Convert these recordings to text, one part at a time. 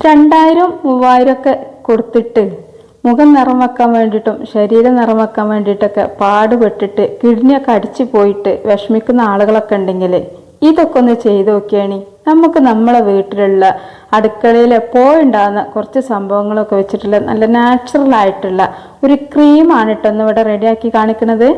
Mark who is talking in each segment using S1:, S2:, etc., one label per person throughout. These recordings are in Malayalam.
S1: രണ്ടായിരം മൂവായിരം ഒക്കെ കൊടുത്തിട്ട് മുഖം നിറം വെക്കാൻ വേണ്ടിയിട്ടും ശരീരം നിറം വെക്കാൻ വേണ്ടിയിട്ടൊക്കെ പാടുപെട്ടിട്ട് കിഡ്നിയൊക്കെ അടിച്ചു പോയിട്ട് വിഷമിക്കുന്ന ആളുകളൊക്കെ ഉണ്ടെങ്കിൽ ഇതൊക്കെ ഒന്ന് ചെയ്തു നോക്കിയാണി നമുക്ക് നമ്മളെ വീട്ടിലുള്ള അടുക്കളയിൽ എപ്പോഴും ഉണ്ടാകുന്ന കുറച്ച് സംഭവങ്ങളൊക്കെ വെച്ചിട്ടുള്ള നല്ല നാച്ചുറൽ ആയിട്ടുള്ള ഒരു ക്രീമാണ് കേട്ടോ ഇവിടെ റെഡിയാക്കി കാണിക്കുന്നത്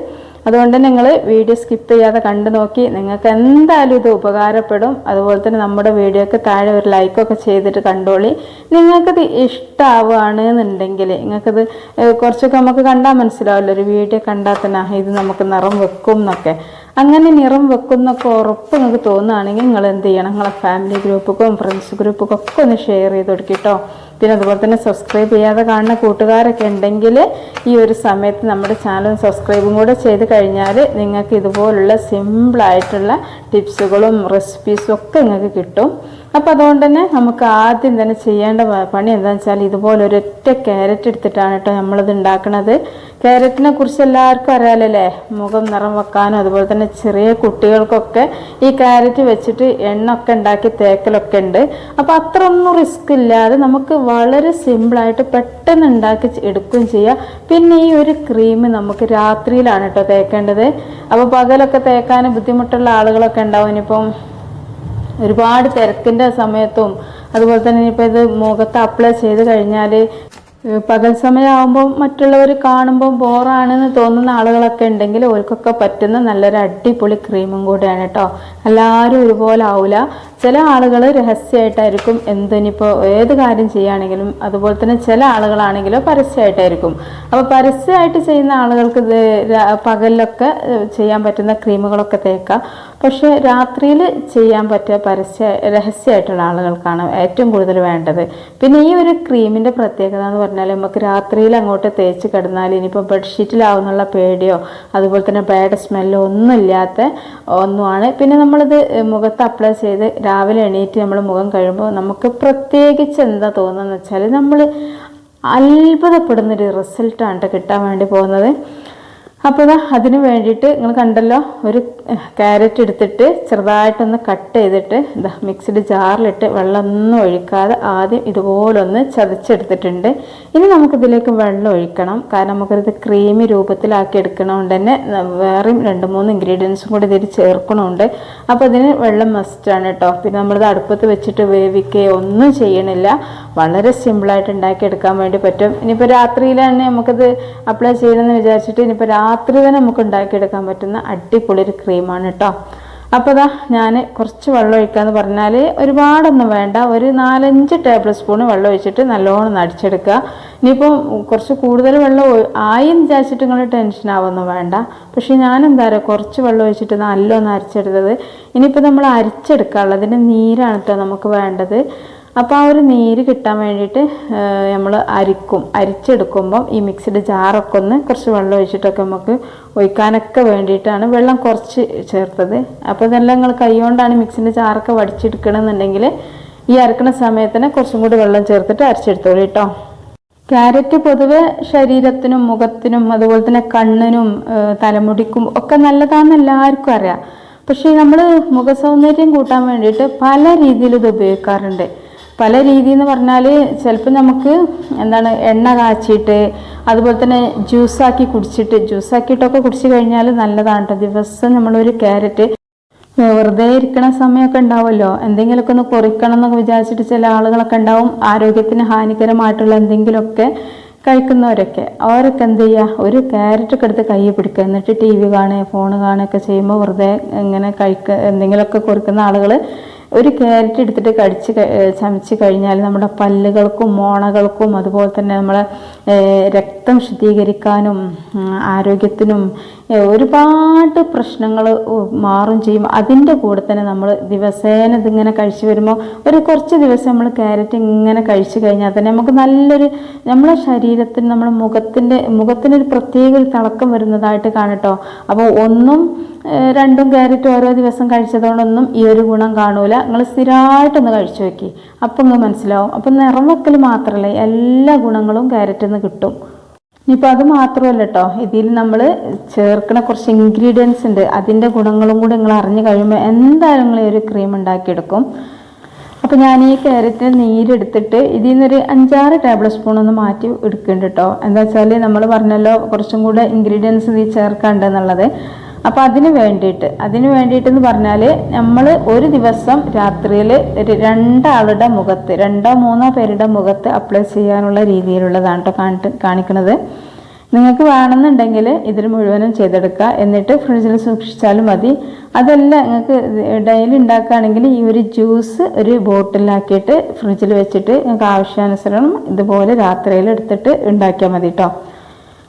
S1: അതുകൊണ്ട് നിങ്ങൾ വീഡിയോ സ്കിപ്പ് ചെയ്യാതെ കണ്ടു നോക്കി. നിങ്ങൾക്ക് എന്തായാലും ഇത് ഉപകാരപ്പെടും. അതുപോലെ തന്നെ നമ്മുടെ വീഡിയോക്ക് താഴെ ഒരു ലൈക്കൊക്കെ ചെയ്തിട്ട് കണ്ടോളി. നിങ്ങൾക്കത് ഇഷ്ടമാവുകയാണ് എന്നുണ്ടെങ്കിൽ നിങ്ങൾക്കത് കുറച്ചൊക്കെ നമുക്ക് കണ്ടാൽ മനസ്സിലാവില്ല. ഒരു വീഡിയോ കണ്ടാൽ തന്നെ ഇത് നമുക്ക് നിറം വെക്കും എന്നൊക്കെ. അങ്ങനെ നിറം വെക്കുന്നൊക്കെ ഉറപ്പ് നിങ്ങൾക്ക് തോന്നുകയാണെങ്കിൽ നിങ്ങൾ എന്ത് ചെയ്യണം? നിങ്ങളെ ഫാമിലി ഗ്രൂപ്പുക്കും ഫ്രണ്ട്സ് ഗ്രൂപ്പുക്കും ഒക്കെ ഒന്ന് ഷെയർ ചെയ്ത് കൊടുക്കിട്ടോ പിന്നെ അതുപോലെ തന്നെ സബ്സ്ക്രൈബ് ചെയ്യാതെ കാണുന്ന കൂട്ടുകാരൊക്കെ ഉണ്ടെങ്കിൽ ഈ ഒരു സമയത്ത് നമ്മുടെ ചാനൽ സബ്സ്ക്രൈബും കൂടെ ചെയ്ത് കഴിഞ്ഞാൽ നിങ്ങൾക്ക് ഇതുപോലുള്ള സിമ്പിളായിട്ടുള്ള ടിപ്സുകളും റെസിപ്പീസും ഒക്കെ നിങ്ങൾക്ക് കിട്ടും. അപ്പോൾ അതുകൊണ്ട് തന്നെ നമുക്ക് ആദ്യം തന്നെ ചെയ്യേണ്ട പണി എന്താണെന്ന് വെച്ചാൽ ഇതുപോലെ ഒരൊറ്റ ക്യാരറ്റ് എടുത്തിട്ടാണ് കേട്ടോ നമ്മളിത് ഉണ്ടാക്കുന്നത് ക്യാരറ്റിനെ കുറിച്ച് എല്ലാവർക്കും അറിയാലല്ലേ? മുഖം നിറം വെക്കാനും അതുപോലെ തന്നെ ചെറിയ കുട്ടികൾക്കൊക്കെ ഈ ക്യാരറ്റ് വെച്ചിട്ട് എണ്ണ ഒക്കെ ഉണ്ടാക്കി തേക്കലൊക്കെ ഉണ്ട്. അപ്പോൾ അത്ര ഒന്നും റിസ്ക് ഇല്ലാതെ നമുക്ക് വളരെ സിമ്പിളായിട്ട് പെട്ടെന്ന് ഉണ്ടാക്കി എടുക്കുകയും ചെയ്യാം. പിന്നെ ഈ ഒരു ക്രീം നമുക്ക് രാത്രിയിലാണ് കേട്ടോ തേക്കേണ്ടത്. അപ്പോൾ പകലൊക്കെ തേക്കാൻ ബുദ്ധിമുട്ടുള്ള ആളുകളൊക്കെ ഉണ്ടാവും. ഇനിയിപ്പം ഒരുപാട് തിരക്കിന്റെ സമയത്തും അതുപോലെ തന്നെ ഇനിയിപ്പോൾ ഇത് മുഖത്ത് അപ്ലൈ ചെയ്ത് കഴിഞ്ഞാൽ പകൽ സമയമാകുമ്പോൾ മറ്റുള്ളവർ കാണുമ്പോൾ ബോറാണെന്ന് തോന്നുന്ന ആളുകളൊക്കെ ഉണ്ടെങ്കിൽ ഓർക്കൊക്കെ പറ്റുന്ന നല്ലൊരു അടിപൊളി ക്രീമും കൂടെയാണ് കേട്ടോ എല്ലാവരും ഒരുപോലെ ആവില്ല ചില ആളുകൾ രഹസ്യമായിട്ടായിരിക്കും എന്തിനിപ്പോൾ ഏത് കാര്യം ചെയ്യുകയാണെങ്കിലും അതുപോലെ തന്നെ ചില ആളുകളാണെങ്കിലും പരസ്യമായിട്ടായിരിക്കും അപ്പോൾ പരസ്യമായിട്ട് ചെയ്യുന്ന ആളുകൾക്ക് ഇത് പകലിലൊക്കെ ചെയ്യാൻ പറ്റുന്ന ക്രീമുകളൊക്കെ തേക്കാം. പക്ഷേ രാത്രിയിൽ ചെയ്യാൻ പറ്റിയ പരസ്യ രഹസ്യമായിട്ടുള്ള ആളുകൾക്കാണ് ഏറ്റവും കൂടുതൽ വേണ്ടത്. പിന്നെ ഈ ഒരു ക്രീമിന്റെ പ്രത്യേകത എന്ന് പറഞ്ഞാൽ നമുക്ക് രാത്രിയിൽ അങ്ങോട്ട് തേച്ച് കിടന്നാൽ ഇനിയിപ്പോൾ ബെഡ്ഷീറ്റിലാവുന്നുള്ള പേടിയോ അതുപോലെ തന്നെ ബാഡ് സ്മെല്ലോ ഒന്നും ഇല്ലാത്ത ഒന്നുമാണ്. പിന്നെ നമ്മളിത് മുഖത്ത് അപ്ലൈ ചെയ്ത് രാവിലെ എണീറ്റ് നമ്മൾ മുഖം കഴിയുമ്പോൾ നമുക്ക് പ്രത്യേകിച്ച് എന്താ തോന്നുന്നത് വെച്ചാൽ നമ്മൾ അത്ഭുതപ്പെടുന്നൊരു റിസൾട്ടാണ് കേട്ടോ കിട്ടാൻ വേണ്ടി പോകുന്നത്. അപ്പോൾ അതിന് വേണ്ടിയിട്ട് നിങ്ങൾ കണ്ടല്ലോ ഒരു ക്യാരറ്റ് എടുത്തിട്ട് ചെറുതായിട്ടൊന്ന് കട്ട് ചെയ്തിട്ട് ഇതാ മിക്സിഡ് ജാറിലിട്ട് വെള്ളമൊന്നും ഒഴിക്കാതെ ആദ്യം ഇതുപോലൊന്ന് ചതച്ചെടുത്തിട്ടുണ്ട്. ഇനി നമുക്കിതിലേക്ക് വെള്ളം ഒഴിക്കണം. കാരണം നമുക്കിത് ക്രീമി രൂപത്തിലാക്കി എടുക്കണതുകൊണ്ട് തന്നെ വേറെയും രണ്ട് മൂന്ന് ഇൻഗ്രീഡിയൻസും കൂടി ഇതിൽ ചേർക്കണമുണ്ട് അപ്പോൾ ഇതിന് വെള്ളം മസ്റ്റാണ് കേട്ടോ പിന്നെ നമ്മളിത് അടുപ്പത്ത് വെച്ചിട്ട് വേവിക്കുകയോ ഒന്നും ചെയ്യണില്ല. വളരെ സിമ്പിളായിട്ട് ഉണ്ടാക്കിയെടുക്കാൻ വേണ്ടി പറ്റും. ഇനിയിപ്പോൾ രാത്രിയിൽ തന്നെ നമുക്കത് അപ്ലൈ ചെയ്യണമെന്ന് വിചാരിച്ചിട്ട് ഇനിയിപ്പോൾ രാത്രി തന്നെ നമുക്ക് ഉണ്ടാക്കിയെടുക്കാൻ പറ്റുന്ന അടിപൊളി ഒരു ക്രീമാണ് കേട്ടോ അപ്പോൾ ഇതാ ഞാൻ കുറച്ച് വെള്ളം ഒഴിക്കാന്ന് പറഞ്ഞാൽ ഒരുപാടൊന്നും വേണ്ട. ഒരു നാലഞ്ച് ടേബിൾ സ്പൂൺ വെള്ളം ഒഴിച്ചിട്ട് നല്ലോണം നടിച്ചെടുക്കുക. ഇനിയിപ്പം കുറച്ച് കൂടുതൽ വെള്ളം ആയി വിചാരിച്ചിട്ട് നിങ്ങൾ ടെൻഷൻ ആവൊന്നും വേണ്ട. പക്ഷേ ഞാൻ എന്താ പറയുക കുറച്ച് വെള്ളം ഒഴിച്ചിട്ട് നല്ലോണം അരിച്ചെടുത്തത്. ഇനിയിപ്പോൾ നമ്മൾ അരിച്ചെടുക്കാനുള്ളതിന്റെ നീരാണ് കേട്ടോ നമുക്ക് വേണ്ടത്. അപ്പോൾ ആ ഒരു നീര് കിട്ടാൻ വേണ്ടിയിട്ട് നമ്മൾ അരിക്കും. അരിച്ചെടുക്കുമ്പം ഈ മിക്സിയുടെ ജാറൊക്കെ ഒന്ന് കുറച്ച് വെള്ളം ഒഴിച്ചിട്ടൊക്കെ നമുക്ക് ഒഴിക്കാനൊക്കെ വേണ്ടിയിട്ടാണ് വെള്ളം കുറച്ച് ചേർത്തത്. അപ്പോൾ ഇതെല്ലാം നിങ്ങൾ കൈകൊണ്ടാണ് മിക്സിന്റെ ജാറൊക്കെ വടിച്ചെടുക്കണമെന്നുണ്ടെങ്കിൽ ഈ അരക്കണ സമയത്തിന് കുറച്ചും കൂടി വെള്ളം ചേർത്തിട്ട് അരച്ചെടുത്തോളൂ കേട്ടോ ക്യാരറ്റ് പൊതുവെ ശരീരത്തിനും മുഖത്തിനും അതുപോലെ തന്നെ കണ്ണിനും തലമുടിക്കും ഒക്കെ നല്ലതാണെന്ന് എല്ലാവർക്കും അറിയാം. പക്ഷേ നമ്മൾ മുഖസൗന്ദര്യം കൂട്ടാൻ വേണ്ടിയിട്ട് പല രീതിയിൽ ഇത് ഉപയോഗിക്കാറുണ്ട്. പല രീതി എന്ന് പറഞ്ഞാൽ ചിലപ്പോൾ നമുക്ക് എന്താണ് എണ്ണ കാച്ചിയിട്ട് അതുപോലെ തന്നെ ജ്യൂസാക്കി കുടിച്ചിട്ട് ജ്യൂസാക്കിയിട്ടൊക്കെ കുടിച്ച് കഴിഞ്ഞാൽ നല്ലതാണ് കേട്ടോ ദിവസം നമ്മളൊരു ക്യാരറ്റ് വെറുതെ ഇരിക്കണ സമയമൊക്കെ ഉണ്ടാവുമല്ലോ എന്തെങ്കിലുമൊക്കെ ഒന്ന് കുറിക്കണം എന്നൊക്കെ വിചാരിച്ചിട്ട് ചില ആളുകളൊക്കെ ഉണ്ടാവും. ആരോഗ്യത്തിന് ഹാനികരമായിട്ടുള്ള എന്തെങ്കിലുമൊക്കെ കഴിക്കുന്നവരൊക്കെ. അവരൊക്കെ എന്ത് ചെയ്യുക ഒരു ക്യാരറ്റ് ഒക്കെ എടുത്ത് കൈ പിടിക്കുക. എന്നിട്ട് ടി വി കാണുക ഫോൺ കാണുകയൊക്കെ ചെയ്യുമ്പോൾ വെറുതെ ഇങ്ങനെ കഴിക്കുക എന്തെങ്കിലുമൊക്കെ കുറിക്കുന്ന ആളുകൾ ഒരു ക്യാരറ്റ് എടുത്തിട്ട് കടിച്ച് ചമച്ച് കഴിഞ്ഞാൽ നമ്മുടെ പല്ലുകൾക്കും മോണകൾക്കും അതുപോലെ തന്നെ നമ്മളെ രക്തം ശുദ്ധീകരിക്കാനും ആരോഗ്യത്തിനും ഒരുപാട് പ്രശ്നങ്ങൾ മാറും ചെയ്യും. അതിന്റെ കൂടെ തന്നെ നമ്മൾ ദിവസേന ഇതിങ്ങനെ കഴിച്ചു വരുമ്പോൾ ഒരു കുറച്ച് ദിവസം നമ്മൾ ക്യാരറ്റ് ഇങ്ങനെ കഴിച്ചു കഴിഞ്ഞാൽ തന്നെ നമുക്ക് നല്ലൊരു നമ്മളെ ശരീരത്തിന് നമ്മുടെ മുഖത്തിന്റെ മുഖത്തിനൊരു പ്രത്യേക ഒരു തിളക്കം വരുന്നതായിട്ട് കാണട്ടോ അപ്പോൾ ഒന്നും രണ്ടും ക്യാരറ്റ് ഓരോ ദിവസം കഴിച്ചതുകൊണ്ടൊന്നും ഈ ഒരു ഗുണം കാണൂല. നിങ്ങൾ സ്ഥിരമായിട്ടൊന്ന് കഴിച്ചു വെക്കി അപ്പം നിങ്ങൾ മനസ്സിലാവും. അപ്പം നിറം വെക്കൽ മാത്രമല്ല എല്ലാ ഗുണങ്ങളും ക്യാരറ്റിൽ നിന്ന് കിട്ടും. ഇനിയിപ്പോൾ അത് മാത്രമല്ല കേട്ടോ ഇതിൽ നമ്മൾ ചേർക്കണ കുറച്ച് ഇൻഗ്രീഡിയൻസ് ഉണ്ട്. അതിന്റെ ഗുണങ്ങളും കൂടി നിങ്ങൾ അറിഞ്ഞു കഴിയുമ്പോൾ എന്തായാലും നിങ്ങൾ ഒരു ക്രീം ഉണ്ടാക്കിയെടുക്കും. അപ്പോൾ ഞാൻ ഈ കാരറ്റ് നീരെടുത്തിട്ട് ഇതിൽ നിന്നൊരു അഞ്ചാറ് ടേബിൾ സ്പൂൺ ഒന്ന് മാറ്റി എടുക്കുന്നുണ്ട് കേട്ടോ എന്താ വെച്ചാൽ നമ്മൾ പറഞ്ഞല്ലോ കുറച്ചും കൂടെ ഇൻഗ്രീഡിയൻസ് ഇതിൽ ചേർക്കാണ്ട് എന്നുള്ളത്. അപ്പോൾ അതിന് വേണ്ടിയിട്ട് അതിന് വേണ്ടിയിട്ടെന്ന് പറഞ്ഞാൽ നമ്മൾ ഒരു ദിവസം രാത്രിയിൽ രണ്ടാളുടെ മുഖത്ത് രണ്ടോ മൂന്നോ പേരുടെ മുഖത്ത് അപ്ലൈ ചെയ്യാനുള്ള രീതിയിലുള്ളതാണ് കേട്ടോ കാണിട്ട് കാണിക്കുന്നത് നിങ്ങൾക്ക് വേണമെന്നുണ്ടെങ്കിൽ ഇതിൽ മുഴുവനും ചെയ്തെടുക്കുക. എന്നിട്ട് ഫ്രിഡ്ജിൽ സൂക്ഷിച്ചാലും മതി. അതല്ല നിങ്ങൾക്ക് ഡെയിലി ഉണ്ടാക്കുകയാണെങ്കിൽ ഈ ഒരു ജ്യൂസ് ഒരു ബോട്ടിലാക്കിയിട്ട് ഫ്രിഡ്ജിൽ വെച്ചിട്ട് നിങ്ങൾക്ക് ആവശ്യാനുസരണം ഇതുപോലെ രാത്രിയിൽ എടുത്തിട്ട് ഉണ്ടാക്കിയാൽ മതി കേട്ടോ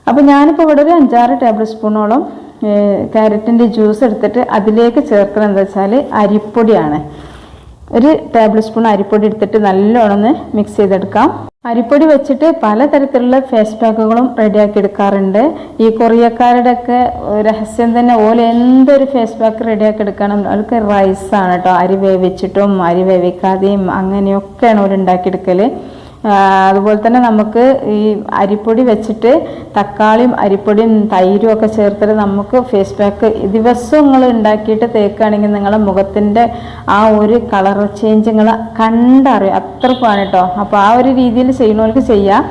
S1: അപ്പോൾ ഞാനിപ്പോൾ ഇവിടെ ഒരു അഞ്ചാറ് ടേബിൾ സ്പൂണോളം ക്യാരറ്റിന്റെ ജ്യൂസ് എടുത്തിട്ട് അതിലേക്ക് ചേർക്കണം എന്താ വെച്ചാൽ അരിപ്പൊടിയാണ്. ഒരു ടേബിൾ സ്പൂൺ അരിപ്പൊടി എടുത്തിട്ട് നല്ലോണം മിക്സ് ചെയ്തെടുക്കാം. അരിപ്പൊടി വെച്ചിട്ട് പലതരത്തിലുള്ള ഫേസ് പാക്കുകളും റെഡിയാക്കി എടുക്കാറുണ്ട്. ഈ കൊറിയക്കാരുടെ ഒക്കെ രഹസ്യം തന്നെ ഓല എന്തൊരു ഫേസ് പാക്ക് റെഡിയാക്കി എടുക്കണം. അവർക്ക് റൈസാണ് കേട്ടോ. അരി വേവിച്ചിട്ടും അരി വേവിക്കാതെയും അങ്ങനെയൊക്കെയാണ് ആ, അതുപോലെ തന്നെ നമുക്ക് ഈ അരിപ്പൊടി വെച്ചിട്ട് തക്കാളിയും അരിപ്പൊടിയും തൈരും ഒക്കെ ചേർത്തിട്ട് നമുക്ക് ഫേസ് പാക്ക് ദിവസവും നിങ്ങൾ ഉണ്ടാക്കിയിട്ട് തേക്കുകയാണെങ്കിൽ നിങ്ങളുടെ മുഖത്തിന്റെ ആ ഒരു കളർ ചേഞ്ച് നിങ്ങൾ കണ്ടറിയും. അത്രക്കുമാണ് കേട്ടോ അപ്പോൾ ആ ഒരു രീതിയിൽ ചെയ്യണവർക്ക് ചെയ്യാം.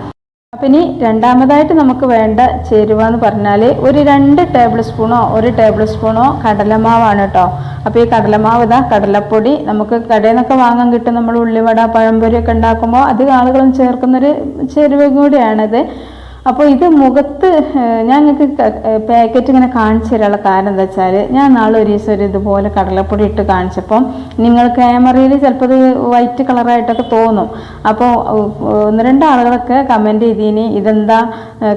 S1: അപ്പം ഇനി രണ്ടാമതായിട്ട് നമുക്ക് വേണ്ട ചേരുവ എന്ന് പറഞ്ഞാൽ ഒരു രണ്ട് ടേബിൾ സ്പൂണോ ഒരു ടേബിൾ സ്പൂണോ കടലമാവാണ് കേട്ടോ അപ്പോൾ ഈ കടലമാവ് ഇതാ കടലപ്പൊടി. നമുക്ക് കടയിൽ നിന്നൊക്കെ വാങ്ങാൻ കിട്ടും നമ്മൾ ഉള്ളിവട പഴംപൊരി ഒക്കെ ഉണ്ടാക്കുമ്പോൾ അധികം ആളുകളും ചേർക്കുന്നൊരു ചേരുവ കൂടിയാണിത്. അപ്പോൾ ഇത് മുഖത്ത് ഞാൻ നിങ്ങൾക്ക് പാക്കറ്റ് ഇങ്ങനെ കാണിച്ചു തരാനുള്ള കാരണം എന്താ വെച്ചാൽ ഞാൻ നാളെ ഒരു ദിവസം ഒരു ഇതുപോലെ കടലപ്പൊടി ഇട്ട് കാണിച്ചപ്പം നിങ്ങൾ ക്യാമറയിൽ ചിലപ്പോൾ ഇത് വൈറ്റ് കളറായിട്ടൊക്കെ തോന്നും. അപ്പോൾ ഒന്ന് രണ്ട് ആളുകളൊക്കെ കമന്റ് ചെയ്തീനി ഇതെന്താ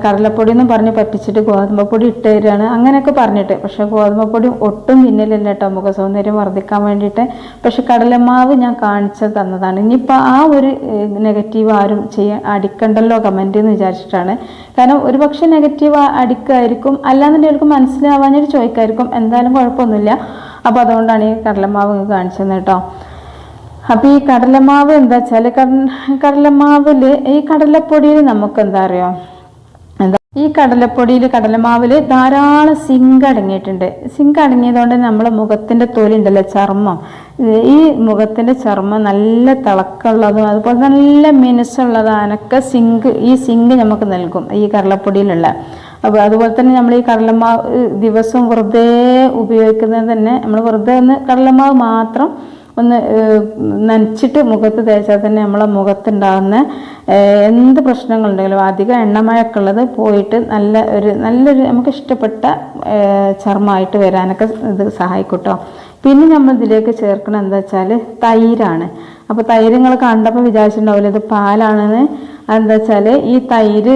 S1: കടലപ്പൊടി എന്ന് പറഞ്ഞ് പറ്റിച്ചിട്ട് ഗോതമ്പ് പൊടി ഇട്ട് തരികയാണ് അങ്ങനെയൊക്കെ പറഞ്ഞിട്ട്. പക്ഷേ ഗോതമ്പ് പൊടി ഒട്ടും പിന്നിലല്ല കേട്ടോ മുഖ സൗന്ദര്യം വർദ്ധിക്കാൻ വേണ്ടിയിട്ട്. പക്ഷെ കടലമാവ് ഞാൻ കാണിച്ചു തന്നതാണ്. ഇനിയിപ്പോൾ ആ ഒരു നെഗറ്റീവ് ആരും ചെയ്യാൻ അടിക്കണ്ടല്ലോ കമന്റ് എന്ന് വിചാരിച്ചിട്ടാണ്. കാരണം ഒരു പക്ഷേ നെഗറ്റീവ് അടിക്കായിരിക്കും അല്ലാന്നുണ്ടെങ്കിൽ മനസ്സിലാവാനൊരു ചോദിക്കായിരിക്കും എന്തായാലും കുഴപ്പമൊന്നുമില്ല. അപ്പോൾ അതുകൊണ്ടാണ് ഈ കടലമാവ് കാണിച്ചത് കേട്ടോ. അപ്പോൾ ഈ കടലമാവ് എന്താ വെച്ചാൽ കടലമാവിൽ ഈ കടലപ്പൊടിയിൽ നമുക്ക് എന്താ എന്താ ഈ കടലപ്പൊടിയിൽ കടലമാവിൽ ധാരാളം സിങ്ക് അടങ്ങിയിട്ടുണ്ട്. സിങ്ക് അടങ്ങിയതുകൊണ്ട് നമ്മളെ മുഖത്തിന്റെ തൊലി ഉണ്ടല്ലോ ചർമ്മം. ഈ മുഖത്തിന്റെ ചർമ്മം നല്ല തിളക്കമുള്ളതും അതുപോലെ നല്ല മിനുസുള്ളതാനൊക്കെ സിങ്ക് ഈ സിങ്ക് നമുക്ക് നൽകും ഈ കടലപ്പൊടിയിലുള്ള. അപ്പോൾ അതുപോലെ തന്നെ നമ്മൾ ഈ കടലമാവ് ദിവസവും വെറുതെ ഉപയോഗിക്കുന്നത് തന്നെ നമ്മൾ വെറുതെ ഒന്ന് കടലമാവ് മാത്രം ഒന്ന് നനച്ചിട്ട് മുഖത്ത് തേച്ചാൽ തന്നെ നമ്മളെ മുഖത്തുണ്ടാകുന്ന എന്ത് പ്രശ്നങ്ങളുണ്ടെങ്കിലും അധികം എണ്ണമയൊക്കെ ഉള്ളത് പോയിട്ട് നല്ല ഒരു നല്ലൊരു നമുക്ക് ഇഷ്ടപ്പെട്ട ചർമ്മമായിട്ട് വരാനൊക്കെ ഇത് സഹായിക്കും കേട്ടോ പിന്നെ നമ്മൾ ഇതിലേക്ക് ചേർക്കണം എന്താ വെച്ചാൽ തൈരാണ്. അപ്പോൾ തൈര് കണ്ടപ്പോൾ വിചാരിച്ചിട്ടുണ്ടാവില്ല ഇത് പാലാണെന്ന്. എന്താ വെച്ചാൽ ഈ തൈര്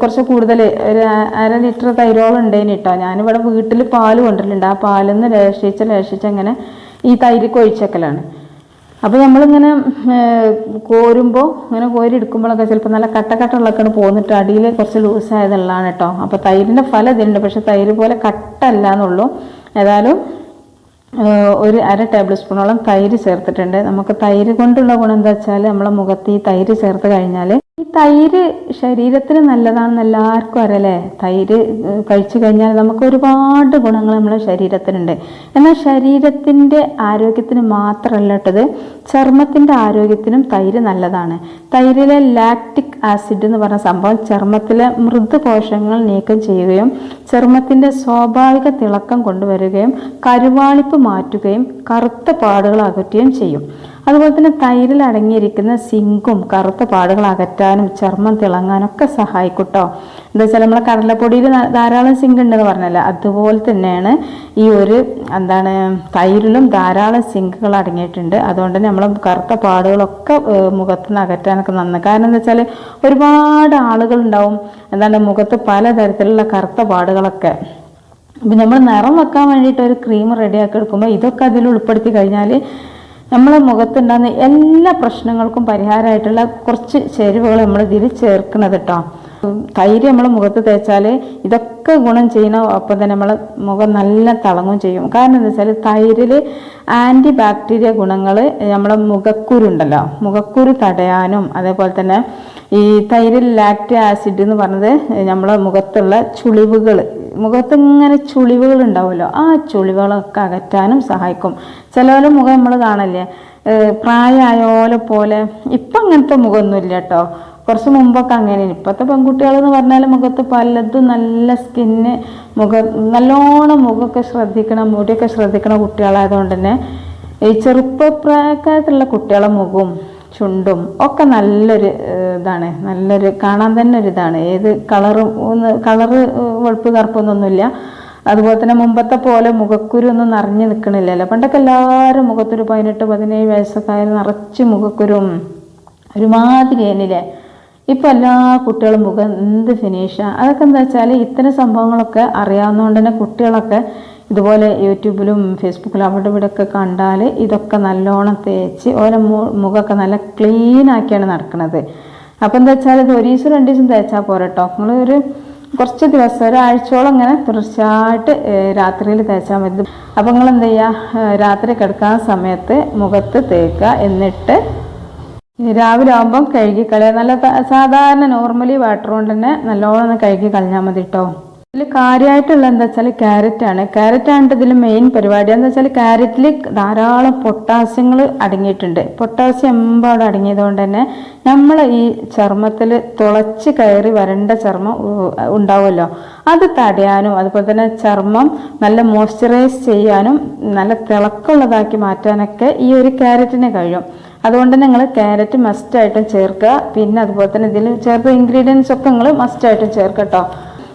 S1: കുറച്ച് കൂടുതൽ ഒരു അര ലിറ്റർ തൈരോളം ഉണ്ടേന് കേട്ടോ ഞാനിവിടെ വീട്ടിൽ പാൽ കൊണ്ടിട്ടുണ്ട് ആ പാലിൽ നിന്ന് ലേശിച്ച് അങ്ങനെ ഈ തൈര് കൊഴിച്ചക്കലാണ് അപ്പോൾ നമ്മളിങ്ങനെ കോരുമ്പോൾ ഇങ്ങനെ കോരി എടുക്കുമ്പോഴൊക്കെ ചിലപ്പോൾ നല്ല കട്ട കട്ടുള്ളൊക്കെയാണ് പോന്നിട്ട് അടിയിൽ കുറച്ച് ലൂസ് ലൂസായതുള്ളതാണ് കേട്ടോ അപ്പോൾ തൈരിന്റെ ഫലം ഇതിലുണ്ട് പക്ഷേ തൈര് പോലെ കട്ടല്ല എന്നുള്ളൂ ഏതായാലും ഒരു അര ടേബിൾ സ്പൂണോളം തൈര് ചേർത്തിട്ടുണ്ട്. നമുക്ക് തൈര് കൊണ്ടുള്ള ഗുണം എന്താ വെച്ചാൽ നമ്മളെ മുഖത്ത് ഈ തൈര് ചേർത്ത് കഴിഞ്ഞാൽ ഈ തൈര് ശരീരത്തിന് നല്ലതാണെന്ന് എല്ലാവർക്കും അറിയല്ലേ തൈര് കഴിച്ചു കഴിഞ്ഞാൽ നമുക്ക് ഒരുപാട് ഗുണങ്ങൾ നമ്മുടെ ശരീരത്തിനുണ്ട്. എന്നാൽ ശരീരത്തിന്റെ ആരോഗ്യത്തിന് മാത്രമല്ല കേട്ടത് ചർമ്മത്തിന്റെ ആരോഗ്യത്തിനും തൈര് നല്ലതാണ്. തൈരിലെ ലാക്റ്റിക് ആസിഡ് എന്ന് പറഞ്ഞ സംഭവം ചർമ്മത്തിലെ മൃദു കോശങ്ങൾ നീക്കം ചെയ്യുകയും ചർമ്മത്തിന്റെ സ്വാഭാവിക തിളക്കം കൊണ്ടുവരികയും കരുവാളിപ്പ് മാറ്റുകയും കറുത്ത പാടുകൾ അകറ്റുകയും ചെയ്യും. അതുപോലെ തന്നെ തൈരിൽ അടങ്ങിയിരിക്കുന്ന സിങ്കും കറുത്ത പാടുകൾ അകറ്റാനും ചർമ്മം തിളങ്ങാനും ഒക്കെ സഹായിക്കും കേട്ടോ എന്താ വെച്ചാൽ നമ്മളെ കടലപ്പൊടിയിൽ ധാരാളം സിങ്ക് ഉണ്ടെന്ന് പറഞ്ഞല്ല. അതുപോലെ തന്നെയാണ് ഈ ഒരു എന്താണ് തൈരിലും ധാരാളം സിങ്കുകൾ അടങ്ങിയിട്ടുണ്ട്. അതുകൊണ്ട് തന്നെ നമ്മളെ കറുത്ത പാടുകളൊക്കെ മുഖത്ത് നിന്ന് അകറ്റാനൊക്കെ നന്ന്. കാരണം എന്താ വെച്ചാൽ ഒരുപാട് ആളുകൾ ഉണ്ടാവും എന്താണ് മുഖത്ത് പലതരത്തിലുള്ള കറുത്ത പാടുകളൊക്കെ. അപ്പം നമ്മൾ നിറം വെക്കാൻ വേണ്ടിയിട്ട് ഒരു ക്രീം റെഡിയാക്കി എടുക്കുമ്പോൾ ഇതൊക്കെ അതിൽ ഉൾപ്പെടുത്തി കഴിഞ്ഞാൽ നമ്മളെ മുഖത്തുണ്ടാകുന്ന എല്ലാ പ്രശ്നങ്ങൾക്കും പരിഹാരമായിട്ടുള്ള കുറച്ച് ചേരുവകൾ നമ്മൾ ഇതിൽ ചേർക്കുന്നത് കേട്ടോ തൈര് നമ്മൾ മുഖത്ത് തേച്ചാൽ ഇതൊക്കെ ഗുണം ചെയ്യുന്ന ഒപ്പം തന്നെ നമ്മളെ മുഖം നല്ല തിളങ്ങും ചെയ്യും. കാരണം എന്താ വെച്ചാൽ തൈരിൽ ആന്റി ബാക്ടീരിയ ഗുണങ്ങൾ നമ്മുടെ മുഖക്കുരുണ്ടല്ലോ മുഖക്കുരു തടയാനും അതേപോലെ തന്നെ ഈ തൈരിൽ ലാക്റ്റ് ആസിഡ് എന്ന് പറഞ്ഞത് നമ്മളെ മുഖത്തുള്ള ചുളിവുകൾ. മുഖത്ത് ഇങ്ങനെ ചുളിവുകൾ ഉണ്ടാവുമല്ലോ ആ ചുളിവുകളൊക്കെ അകറ്റാനും സഹായിക്കും. ചില മുഖം നമ്മൾ കാണല്ലേ പ്രായമായോലെ പോലെ. ഇപ്പം അങ്ങനത്തെ മുഖമൊന്നുമില്ല കേട്ടോ. കുറച്ച് മുമ്പൊക്കെ അങ്ങനെ ഇപ്പോഴത്തെ പെൺകുട്ടികൾ എന്ന് പറഞ്ഞാൽ മുഖത്ത് പലതും നല്ല സ്കിന്ന് മുഖം നല്ലോണം മുഖമൊക്കെ ശ്രദ്ധിക്കണം മുടിയൊക്കെ ശ്രദ്ധിക്കണം കുട്ടികളായതുകൊണ്ട് തന്നെ ഈ ചെറുപ്പപ്രായക്കാരത്തിലുള്ള കുട്ടികളെ മുഖവും ചുണ്ടും ഒക്കെ നല്ലൊരു ഇതാണ്. നല്ലൊരു കാണാൻ തന്നെ ഒരു ഇതാണ്. ഏത് കളറും ഒന്ന് കളറ് വെളുപ്പ് കറുപ്പൊന്നൊന്നുമില്ല. അതുപോലെ തന്നെ മുമ്പത്തെ പോലെ മുഖക്കുരു ഒന്നും നിറഞ്ഞു നിൽക്കണില്ലല്ലോ. പണ്ടൊക്കെ എല്ലാവരും മുഖത്തൊരു പതിനെട്ട് പതിനേഴ് വയസ്സൊക്കെ നിറച്ച് മുഖക്കുരും ഒരുമാതിരി എന്നില്ലേ ഇപ്പം എല്ലാ കുട്ടികളും മുഖം എന്ത് ഫിനിഷാണ് അതൊക്കെ എന്താ വെച്ചാൽ ഇത്തരം സംഭവങ്ങളൊക്കെ അറിയാവുന്നതുകൊണ്ട് തന്നെ കുട്ടികളൊക്കെ ഇതുപോലെ യൂട്യൂബിലും ഫേസ്ബുക്കിലും അവിടെ ഇവിടെ ഒക്കെ കണ്ടാൽ ഇതൊക്കെ നല്ലോണം തേച്ച് ഓരോ മുഖമൊക്കെ നല്ല ക്ലീൻ ആക്കിയാണ് നടക്കുന്നത് അപ്പം എന്താ വെച്ചാൽ ഇത് ഒരു ദിവസം രണ്ട് ദിവസം തേച്ചാൽ പോരട്ടോ. നിങ്ങൾ ഒരു കുറച്ച് ദിവസം ഒരാഴ്ചയോളം ഇങ്ങനെ തുടർച്ചയായിട്ട് രാത്രിയിൽ തേച്ചാൽ മതി. അപ്പം നിങ്ങൾ എന്ത് ചെയ്യുക രാത്രി കിടക്കാൻ സമയത്ത് മുഖത്ത് തേക്കുക. എന്നിട്ട് രാവിലെ ആകുമ്പം കഴുകി കളയുക നല്ല സാധാരണ നോർമലി വാട്ടർ കൊണ്ട് തന്നെ നല്ലോണം കഴുകി കളഞ്ഞാൽ മതി കേട്ടോ ഇതിൽ കാര്യമായിട്ടുള്ള എന്താ വെച്ചാൽ ക്യാരറ്റ് ആണ് ക്യാരറ്റ് ആണ് ഇതിൽ മെയിൻ പരിപാടി. എന്താ വെച്ചാൽ ക്യാരറ്റിൽ ധാരാളം പൊട്ടാസ്യങ്ങൾ അടങ്ങിയിട്ടുണ്ട്. പൊട്ടാസ്യം എമ്പാടും അടങ്ങിയത് കൊണ്ട് തന്നെ നമ്മൾ ഈ ചർമ്മത്തിൽ തുളച്ച് കയറി വരേണ്ട ചർമ്മം ഉണ്ടാവുമല്ലോ. അത് തടയാനും അതുപോലെ തന്നെ ചർമ്മം നല്ല മോയ്സ്ചറൈസ് ചെയ്യാനും നല്ല തിളക്കുള്ളതാക്കി മാറ്റാനൊക്കെ ഈ ഒരു ക്യാരറ്റിന് കഴിയും. അതുകൊണ്ട് നിങ്ങൾ ക്യാരറ്റ് മസ്റ്റായിട്ടും ചേർക്കുക. പിന്നെ അതുപോലെ തന്നെ ഇതിൽ ചേർത്ത ഇൻഗ്രീഡിയൻസ് ഒക്കെ നിങ്ങൾ മസ്റ്റായിട്ടും ചേർക്കട്ടോ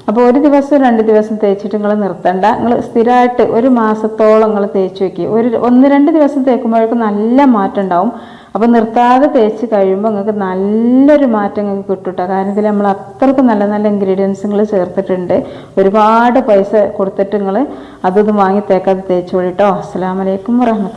S1: അപ്പോൾ ഒരു ദിവസം രണ്ട് ദിവസം തേച്ചിട്ട് നിങ്ങൾ നിർത്തണ്ട. നിങ്ങൾ സ്ഥിരമായിട്ട് ഒരു മാസത്തോളം നിങ്ങൾ തേച്ച് വെക്കുക ഒരു ഒന്ന് രണ്ട് ദിവസം തേക്കുമ്പോഴേക്കും നല്ല മാറ്റം ഉണ്ടാവും. അപ്പോൾ നിർത്താതെ തേച്ച് കഴിയുമ്പോൾ നിങ്ങൾക്ക് നല്ലൊരു മാറ്റം നിങ്ങൾക്ക് കിട്ടും കാരണം ഇതിൽ നമ്മൾ അത്രയ്ക്ക് നല്ല നല്ല ഇൻഗ്രീഡിയൻസ് നിങ്ങൾ ചേർത്തിട്ടുണ്ട്. ഒരുപാട് പൈസ കൊടുത്തിട്ട് നിങ്ങൾ അതൊന്നും വാങ്ങി തേക്കാതെ തേച്ച് കേട്ടോ അസ്സാം വലൈക്കും വറഹമത്തുള്ള